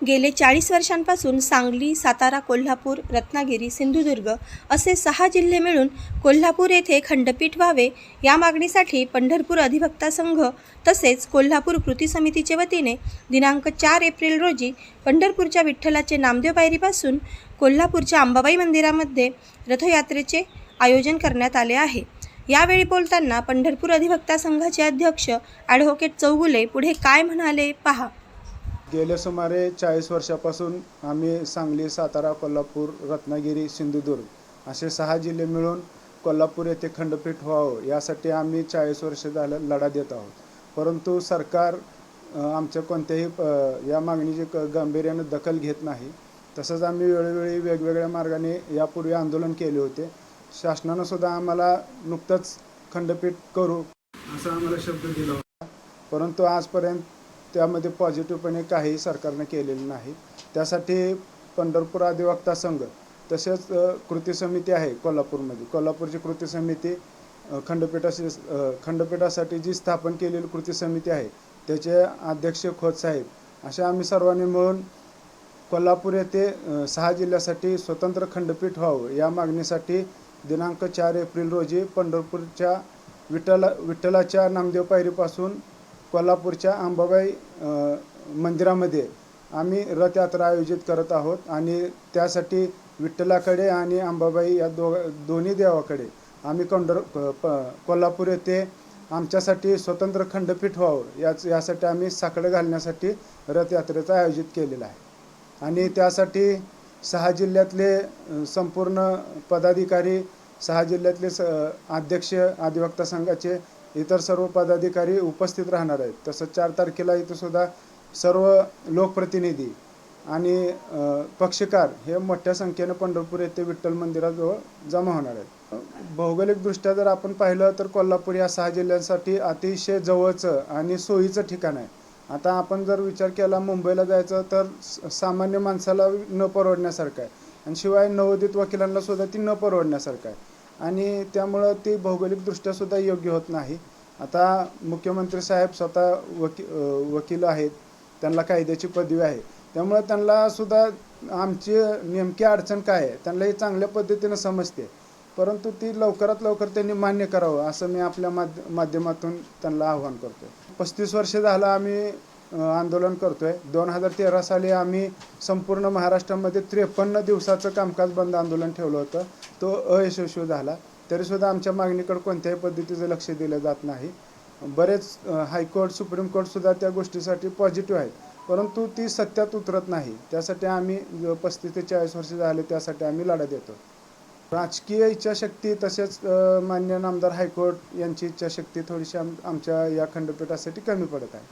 गेले चाळीस वर्षांपासून सांगली सातारा कोल्हापूर रत्नागिरी सिंधुदुर्ग असे सहा जिल्हे मिळून कोल्हापूर येथे खंडपीठ व्हावे या मागणीसाठी पंढरपूर अधिवक्ता संघ तसेच कोल्हापूर कृती समितीच्या वतीने दिनांक चार एप्रिल रोजी पंढरपूरच्या विठ्ठलाचे नामदेव पायरीपासून कोल्हापूरच्या अंबाबाई मंदिरामध्ये रथयात्रेचे आयोजन करण्यात आले आहे. यावेळी बोलताना पंढरपूर अधिवक्ता संघाचे अध्यक्ष ॲडव्होकेट चौगुले पुढे काय म्हणाले पहा. गेल्या सुमारे चाळीस वर्षापासून आम्ही सांगली सातारा कोल्हापूर रत्नागिरी सिंधुदुर्ग असे सहा जिल्हे मिळून कोल्हापूर येथे खंडपीठ व्हावं यासाठी आम्ही चाळीस वर्ष झालं लढा देत आहोत. परंतु सरकार आमच्या कोणत्याही या मागणीची क गांभीर्यानं दखल घेत नाही. तसंच आम्ही वेळोवेळी वेगवेगळ्या मार्गाने यापूर्वी आंदोलन केले होते. शासनानं सुद्धा आम्हाला नुकतंच खंडपीठ करू असा आम्हाला शब्द दिला होता. परंतु आजपर्यंत त्यामध्ये पॉझिटिव्हपणे काही सरकारनं केलेलं नाही. त्यासाठी पंढरपूर अधिवक्ता संघ तसेच कृती समिती आहे कोल्हापूरमध्ये. कोल्हापूरची कृती समिती खंडपीठाशी खंडपीठासाठी जी स्थापन केलेली कृती समिती आहे त्याचे अध्यक्ष खोत साहेब अशा आम्ही सर्वांनी मिळून कोल्हापूर येथे सहा जिल्ह्यासाठी स्वतंत्र खंडपीठ व्हावं या मागणीसाठी दिनांक चार एप्रिल रोजी पंढरपूरच्या विठ्ठला विठ्ठलाच्या नामदेव पायरीपासून कोल्हापूरच्या अंबाबाई मंदिरामध्ये आम्ही रथयात्रा आयोजित करत आहोत आणि त्यासाठी विठ्ठलाकडे आणि अंबाबाई या दो दोन्ही देवाकडे आम्ही कोंढर प कोल्हापूर येथे आमच्यासाठी स्वतंत्र खंडपीठ व्हावं याच यासाठी आम्ही साकडं घालण्यासाठी रथयात्रेचं आयोजित केलेलं आहे. आणि त्यासाठी सहा जिल्ह्यातले संपूर्ण पदाधिकारी सहा जिल्ह्यातले स अध्यक्ष अधिवक्ता संघाचे इतर सर्व पदाधिकारी उपस्थित राहणार आहेत. तसंच चार तारखेला इथं सुद्धा सर्व लोकप्रतिनिधी आणि पक्षकार हे मोठ्या संख्येनं पंढरपूर येथे विठ्ठल मंदिराजवळ जमा होणार आहेत. भौगोलिकदृष्ट्या जर आपण पाहिलं तर कोल्हापूर या सहा जिल्ह्यांसाठी अतिशय जवळचं आणि सोयीचं ठिकाण आहे. आता आपण जर विचार केला मुंबईला जायचं तर सामान्य माणसाला न परवडण्यासारखं आहे. आणि शिवाय नवोदित वकिलांना सुद्धा ती न परवडण्यासारखं आहे. आणि त्यामुळं ती भौगोलिकदृष्ट्यासुद्धा योग्य होत नाही. आता मुख्यमंत्री साहेब स्वतः वकी वकील आहेत. त्यांना कायद्याची पदवी आहे. त्यामुळे त्यांना सुद्धा आमची नेमकी अडचण काय आहे त्यांना ही चांगल्या पद्धतीनं समजते. परंतु ती लवकरात लवकर त्यांनी मान्य करावं असं मी आपल्या माध्य माध्यमातून त्यांना आव्हान करतो पस्तीस वर्ष झालं आम्ही आंदोलन करतोय. दोन हजार तेरा साली आम्ही संपूर्ण महाराष्ट्रामध्ये त्रेपन्न दिवसाचं कामकाज बंद आंदोलन ठेवलं होतं. तो अयशस्वी झाला. तरीसुद्धा आमच्या मागणीकडे कोणत्याही पद्धतीचं लक्ष दिलं जात नाही. बरेच हायकोर्ट सुप्रीम कोर्टसुद्धा त्या गोष्टीसाठी पॉझिटिव्ह आहेत. परंतु ती सत्यात उतरत नाही. त्यासाठी आम्ही पस्तीस ते चाळीस वर्ष झाले त्यासाठी आम्ही लढा देतो. राजकीय इच्छाशक्ती तसेच मान्य नामदार हायकोर्ट यांची इच्छाशक्ती थोडीशी आम आमच्या या खंडपीठासाठी कमी पडत आहे.